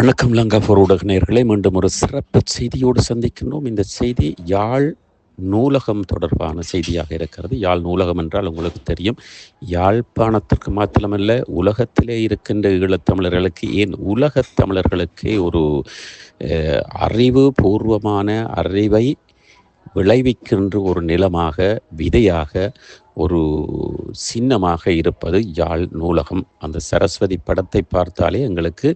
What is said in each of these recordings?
வணக்கம் லங்காபூர் ஊடக மீண்டும் ஒரு சிறப்பு செய்தியோடு சந்திக்கின்றோம். இந்த செய்தி யாழ் நூலகம் தொடர்பான செய்தியாக இருக்கிறது. யாழ் நூலகம் என்றால் உங்களுக்கு தெரியும். யாழ்ப்பாணத்திற்கு மாத்திரமல்ல உலகத்திலே இருக்கின்ற ஈழத்தமிழர்களுக்கு ஏன் உலகத் தமிழர்களுக்கே ஒரு அறிவு பூர்வமான அறிவை விளைவிக்கின்ற ஒரு நிலமாக விதையாக ஒரு சின்னமாக இருப்பது யாழ் நூலகம். அந்த சரஸ்வதி படத்தை பார்த்தாலே எங்களுக்கு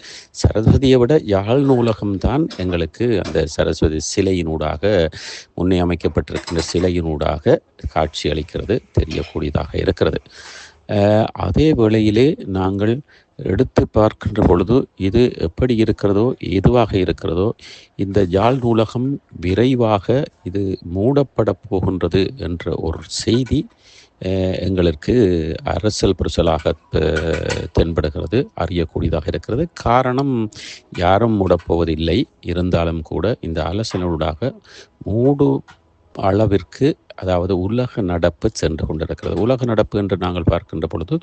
சரஸ்வதியை விட யாழ் நூலகம்தான் எங்களுக்கு அந்த சரஸ்வதி சிலையினூடாக முன்னே அமைக்கப்பட்டிருக்கின்ற சிலையினூடாக காட்சி அளிக்கிறது தெரியக்கூடியதாக இருக்கிறது. அதே வேளையிலே நாங்கள் எடுத்து பார்க்கின்ற பொழுது இது எப்படி இருக்கிறதோ எதுவாக இருக்கிறதோ இந்த யாழ் நூலகம் விரைவாக இது மூடப்பட போகின்றது என்ற ஒரு செய்தி எங்களுக்கு அரசல் புரசலாக தென்படுகிறது அறியக்கூடியதாக இருக்கிறது. காரணம் யாரும் மூடப்போவதில்லை இருந்தாலும் கூட இந்த அலசலூடாக மூடு அளவிற்கு அதாவது உலக நடப்பு சென்று கொண்டிருக்கிறது. உலக நடப்பு என்று நாங்கள் பார்க்கின்ற பொழுது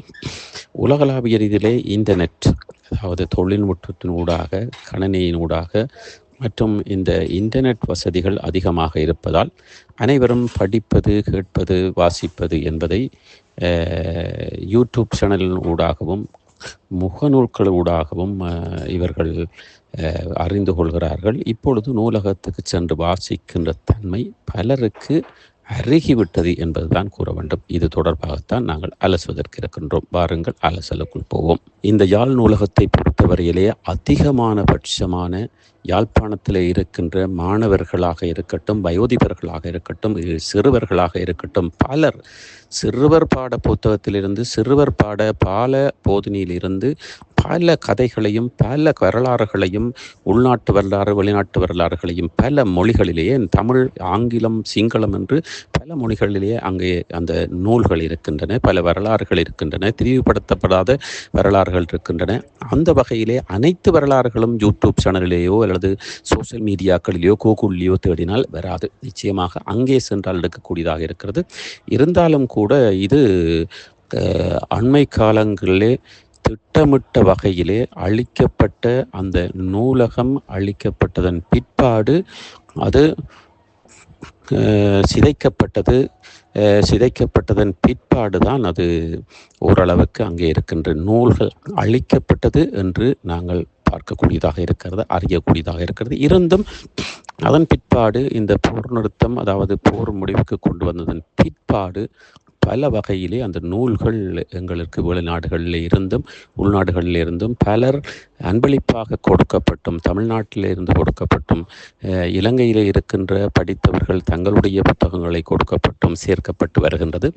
உலகளாவிய ரீதியிலே இன்டர்நெட் அதாவது தொழில்நுட்பத்தின் ஊடாக கணனியின் ஊடாக மற்றும் இந்த இன்டர்நெட் வசதிகள் அதிகமாக இருப்பதால் அனைவரும் படிப்பது கேட்பது வாசிப்பது என்பதை யூடியூப் சேனலின் ஊடாகவும் முகநூல்கள் ஊடாகவும் இவர்கள் அறிந்து கொள்கிறார்கள். இப்பொழுது நூலகத்துக்கு சென்று வாசிக்கின்ற தன்மை பலருக்கு அருகிவிட்டது என்பதுதான் கூற வேண்டும். இது தொடர்பாகத்தான் நாங்கள் அலசுவதற்கு இருக்கின்றோம். வாருங்கள் அலசலுக்குள் போவோம். இந்த யாழ் நூலகத்தை பொறுத்தவரையிலேயே அதிகமான பட்சமான யாழ்ப்பாணத்தில் இருக்கின்ற மாணவர்களாக இருக்கட்டும் வயோதிபர்களாக இருக்கட்டும் சிறுவர்களாக இருக்கட்டும் பலர் சிறுவர் பாட புத்தகத்திலிருந்து சிறுவர் பாட பால போதனையிலிருந்து பல கதைகளையும் பல வரலாறுகளையும் உள்நாட்டு வரலாறு வெளிநாட்டு வரலாறுகளையும் பல மொழிகளிலேயே தமிழ் ஆங்கிலம் சிங்களம் என்று பல மொழிகளிலேயே அங்கே அந்த நூல்கள் இருக்கின்றன பல வரலாறுகள் இருக்கின்றன திரிவுபடுத்தப்படாத வரலாறுகள் இருக்கின்றன. அந்த வகையிலே அனைத்து வரலாறுகளும் யூடியூப் சேனலிலேயோ அல்லது சோஷியல் மீடியாக்களிலேயோ கூகுள்லேயோ தேடினால் வராது. நிச்சயமாக அங்கே சென்றால் எடுக்கக்கூடியதாக இருக்கிறது. இருந்தாலும் கூட இது அண்மை காலங்களிலே திட்டமிட்ட வகையிலே அழிக்கப்பட்ட அந்த நூலகம் அழிக்கப்பட்டதன் பிற்பாடு அது சிதைக்கப்பட்டது சிதைக்கப்பட்டதன் பிற்பாடு தான் அது ஓரளவுக்கு அங்கே இருக்கின்ற நூல்கள் அழிக்கப்பட்டது என்று நாங்கள் பார்க்கக்கூடியதாக இருக்கிறது அறியக்கூடியதாக இருக்கிறது. இருந்தும் அதன் பிற்பாடு இந்த போர் நிறுத்தம் அதாவது போர் முடிவுக்கு கொண்டு வந்ததன் பிற்பாடு பல வகையிலே அந்த நூல்கள் எங்களுக்கு வெளிநாடுகளில் இருந்தும் உள்நாடுகளில் இருந்தும் பலர் அன்பளிப்பாக கொடுக்கப்பட்டும் தமிழ்நாட்டில் இருந்து கொடுக்கப்பட்டும் இலங்கையில் இருக்கின்ற படித்தவர்கள் தங்களுடைய புத்தகங்களை கொடுக்கப்பட்டும் சேர்க்கப்பட்டு வருகின்றது.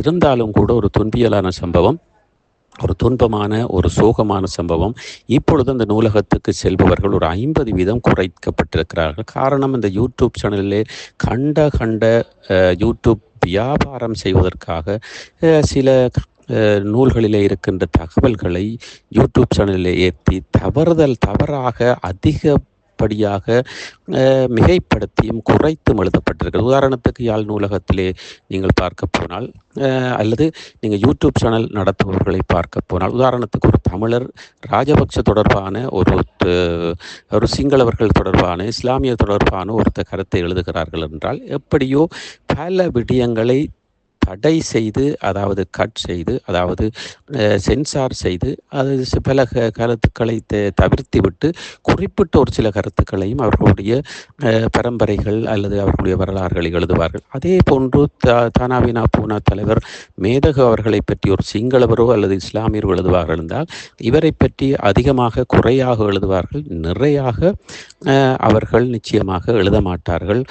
இருந்தாலும் கூட ஒரு துன்பியலான சம்பவம் ஒரு துன்பமான ஒரு சோகமான சம்பவம். இப்பொழுது அந்த நூலகத்துக்கு செல்பவர்கள் ஒரு ஐம்பது வீதம் குறைக்கப்பட்டிருக்கிறார்கள். காரணம் இந்த யூடியூப் சேனலிலே கண்ட கண்ட யூடியூப் வியாபாரம் செய்வதற்காக சில நூல்களிலே இருக்கின்ற தகவல்களை யூடியூப் சேனலில் ஏற்றி தவறுதல் தவறாக அதிகப்படியாக படியாக மிகைப்படுத்தியும் குறைத்தும் எழுதப்பட்டிருக்கிறது. உதாரணத்துக்கு யாழ் நூலகத்திலே நீங்கள் பார்க்க போனால் அல்லது நீங்கள் யூடியூப் சேனல் நடத்துபவர்களை பார்க்க போனால் உதாரணத்துக்கு ஒரு தமிழர் ராஜபக்ஷ தொடர்பான ஒரு ஒரு சிங்களவர்கள் தொடர்பான இஸ்லாமிய தொடர்பான ஒருத்த கருத்தை எழுதுகிறார்கள் என்றால் எப்படியோ பல விடயங்களை தடை செய்து அதாவது கட் செய்து அதாவது சென்சார் செய்து அது பல க- கருத்துக்களை த- தவிர்த்து விட்டு குறிப்பிட்ட ஒரு சில கருத்துக்களையும் அவர்களுடைய பரம்பரைகள் அல்லது அவர்களுடைய வரலாறுகளை எழுதுவார்கள். அதே போன்று த தானாவினா பூனா தலைவர் மேதகு அவர்களை பற்றி ஒரு சிங்களவரோ அல்லது இஸ்லாமியரோ எழுதுவார்கள் என்றால் இவரை பற்றி அதிகமாக குறையாக எழுதுவார்கள். நிறையாக அவர்கள் நிச்சயமாக எழுத மாட்டார்கள்.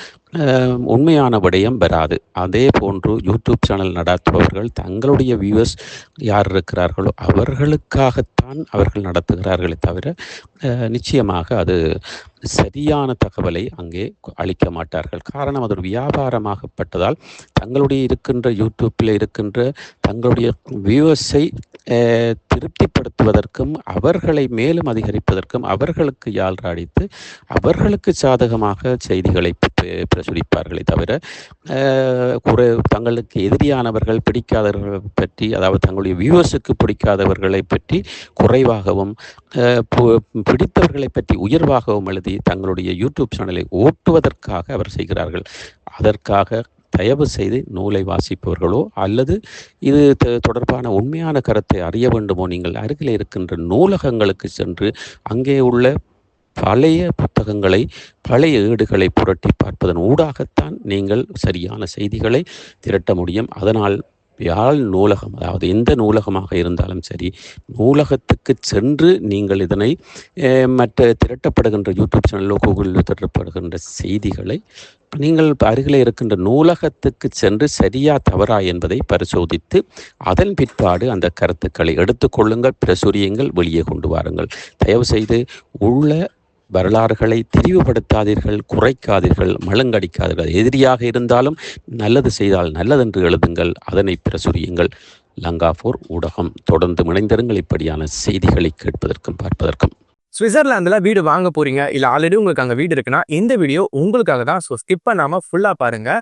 உண்மையான விடயம் வராது அதே போன்று யூடியூப் சேனல் நடத்துபவர்கள் தங்களுடைய வியூவர்ஸ் யார் இருக்கிறார்களோ அவர்களுக்காகத்தான் அவர்கள் நடத்துகிறார்களே தவிர நிச்சயமாக அது சரியான தகவலை அங்கே அளிக்க மாட்டார்கள். காரணம் அது ஒரு வியாபாரமாகப்பட்டதால் தங்களுடைய இருக்கின்ற யூடியூப்பில் இருக்கின்ற தங்களுடைய வியூவர்ஸை திருப்திப்படுத்துவதற்கும் அவர்களை மேலும் அதிகரிப்பதற்கும் அவர்களுக்கு யாழ்ராடித்து அவர்களுக்கு சாதகமாக செய்திகளை பிரசுரிப்பார்களே தவிர குறை தங்களுக்கு எதிரியானவர்கள் பிடிக்காதவர்கள் பற்றி அதாவது தங்களுடைய வியூவர்ஸுக்கு பிடிக்காதவர்களை பற்றி குறைவாகவும் பு- பிடித்தவர்களை பற்றி உயர்வாகவும் எழுதி தங்களுடைய யூடியூப் சேனலை ஓட்டுவதற்காக அவர் செய்கிறார்கள். அதற்காக தயவு செய்து நூலை வாசிப்பவர்களோ அல்லது இது தொடர்பான உண்மையான கருத்தை அறிய வேண்டுமோ நீங்கள் அருகில் இருக்கின்ற நூலகங்களுக்கு சென்று அங்கே உள்ள பழைய புத்தகங்களை பழைய ஏடுகளை புரட்டி பார்ப்பதன் ஊடாகத்தான் நீங்கள் சரியான செய்திகளை திரட்ட முடியும். அதனால் யாழ் நூலகம் அதாவது எந்த நூலகமாக இருந்தாலும் சரி நூலகத்துக்கு சென்று நீங்கள் இதனை மற்ற திரட்டப்படுகின்ற யூடியூப் சேனலோ கூகுளிலோ திரட்டப்படுகின்ற செய்திகளை நீங்கள் அருகில் இருக்கின்ற நூலகத்துக்கு சென்று சரியா தவறா என்பதை பரிசோதித்து அதன் பிற்பாடு அந்த கருத்துக்களை எடுத்துக்கொள்ளுங்கள் பிரசுரியுங்கள் வெளியே கொண்டு வாருங்கள். தயவு செய்து உள்ள வரலாறுகளை திரிவுபடுத்தாதீர்கள் குறைக்காதீர்கள் மழுங்கடிக்காதீர்கள். எதிரியாக இருந்தாலும் நல்லது செய்தால் நல்லதென்று எழுதுங்கள் அதனை பிரசுரியுங்கள். லங்காபூர் ஊடகம் தொடர்ந்து இணைந்திருங்கள். இப்படியான செய்திகளை கேட்பதற்கும் பார்ப்பதற்கும். சுவிட்சர்லாந்தில் வீடு வாங்க போறீங்க இல்லை ஆல்ரெடி உங்களுக்கு அங்கே வீடு இருக்குன்னா இந்த வீடியோ உங்களுக்காக தான். ஸோ ஸ்கிப் பண்ணாமல் ஃபுல்லாக பாருங்கள்